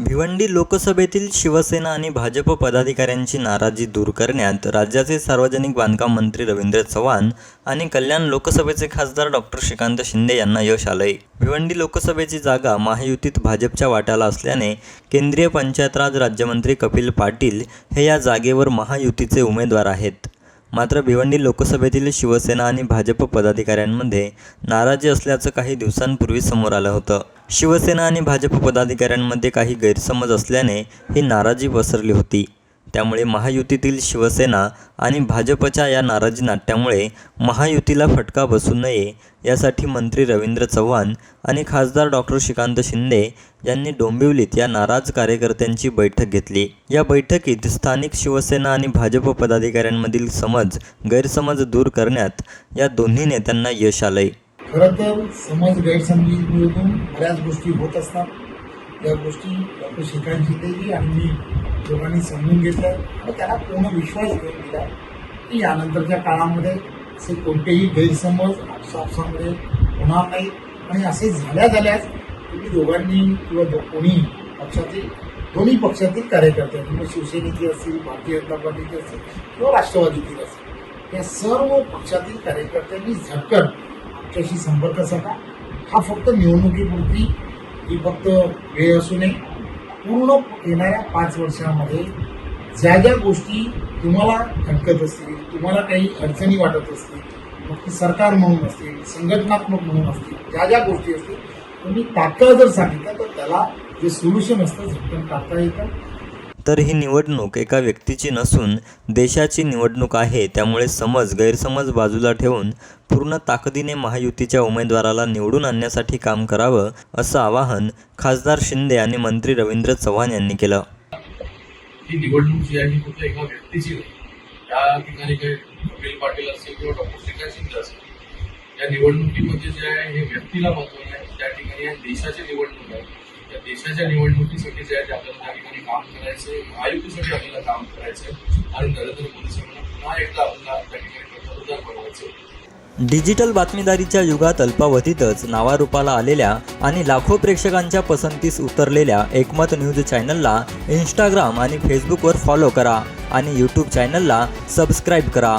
भिवंडी लोकसभेतील शिवसेना आणि भाजप पदाधिकाऱ्यांची नाराजी दूर करण्यात राज्याचे सार्वजनिक बांधकाम मंत्री रवींद्र चव्हाण आणि कल्याण लोकसभेचे खासदार डॉक्टर श्रीकांत शिंदे यांना यश आलंय. भिवंडी लोकसभेची जागा महायुतीत भाजपच्या वाट्याला असल्याने केंद्रीय पंचायत राज राज्यमंत्री कपिल पाटील हे या जागेवर महायुतीचे उमेदवार आहेत. मात्र भिवंडी लोकसभेतील शिवसेना आणि भाजप पदाधिकाऱ्यांमध्ये नाराजी असल्याचं काही दिवसांपूर्वी समोर आलं होतं. शिवसेना आणि भाजप पदाधिकाऱ्यांमध्ये काही गैरसमज असल्याने ही नाराजी पसरली होती. त्यामुळे महायुतीतील शिवसेना आणि भाजपच्या या नाराजी नाट्यामुळे महायुतीला फटका बसू नये यासाठी मंत्री रवींद्र चव्हाण आणि खासदार डॉक्टर श्रीकांत शिंदे यांनी डोंबिवलीत या नाराज कार्यकर्त्यांची बैठक घेतली. या बैठकीत स्थानिक शिवसेना आणि भाजप पदाधिकाऱ्यांमधील समज गैरसमज दूर करण्यात या दोन्ही नेत्यांना यश आलंय. खरं तर समज गैरसमजीतून बऱ्याच गोष्टी होत असतात. त्या गोष्टी डॉक्टर श्रीकांत शिंदेजी आणि लोकांनी दोघांनी समजून घेतलं आणि त्याला पूर्ण विश्वास घेऊन दिला. की यानंतरच्या काळामध्ये असे कोणतेही गैरसमज आपसापसामध्ये होणार नाही. आणि असे झाल्या झाल्यास तुम्ही दोघांनी किंवा दो- कोणी पक्षातील दोन्ही पक्षातील कार्यकर्ते म्हणजे शिवसेनेची असतील भारतीय जनता पार्टीची असतील किंवा राष्ट्रवादीतील असतील या सर्व पक्षातील कार्यकर्त्यांनी झटकन आमच्याशी संपर्क साधा. हा फक्त निवडणुकीपुरती ही फक्त वेळ असू नये. पूर्ण येणाऱ्या पाच वर्षामध्ये ज्या ज्या गोष्टी तुम्हाला अडकत असतील तुम्हाला काही अडचणी वाटत असतील मग ती सरकार म्हणून असतील संघटनात्मक म्हणून असतील ज्या ज्या गोष्टी असतील तुम्ही तात्काळ जर सांगितलं तर त्याला जे सोल्युशन असतं झटकन टाकता येतं. तर ही निवडणूक एका व्यक्तीची नसून देशाची निवडणूक आहे त्यामुळे समज गैरसमज बाजूला ठेवून पूर्ण ताकदीने महायुतीच्या उमेदवाराला निवडून आणण्यासाठी काम करावं असं आवाहन खासदार शिंदे आणि मंत्री रवींद्र चव्हाण यांनी केलं. ही निवडणूक जी आहे फक्त एका व्यक्तीची त्या ठिकाणी काही कपिल पाटील असेल किंवा डॉक्टर श्रीकांत शिंदे असेल या निवडणुकीमध्ये जे आहे हे व्यक्तीला महत्त्व नाही त्या ठिकाणी देशाची निवडणूक आहे. या देशाच्या निवडणुकीसाठी जे आहे ते आपल्याला त्या ठिकाणी काम करायचंय महायुतीसाठी आपल्याला काम करायचंय आणि नरेंद्र मोदी साहेबांना पुन्हा एकदा आपल्याला त्या ठिकाणी पंतप्रधान बनवायचं डिजिटल बातमीदारीच्या युगात अल्पावधीतच नावारूपाला आलेल्या आणि लाखो प्रेक्षकांच्या पसंतीस उतरलेल्या एकमत न्यूज चॅनलला इंस्टाग्राम आणि फेसबुकवर फॉलो करा आणि यूट्यूब चॅनलला सबस्क्राईब करा.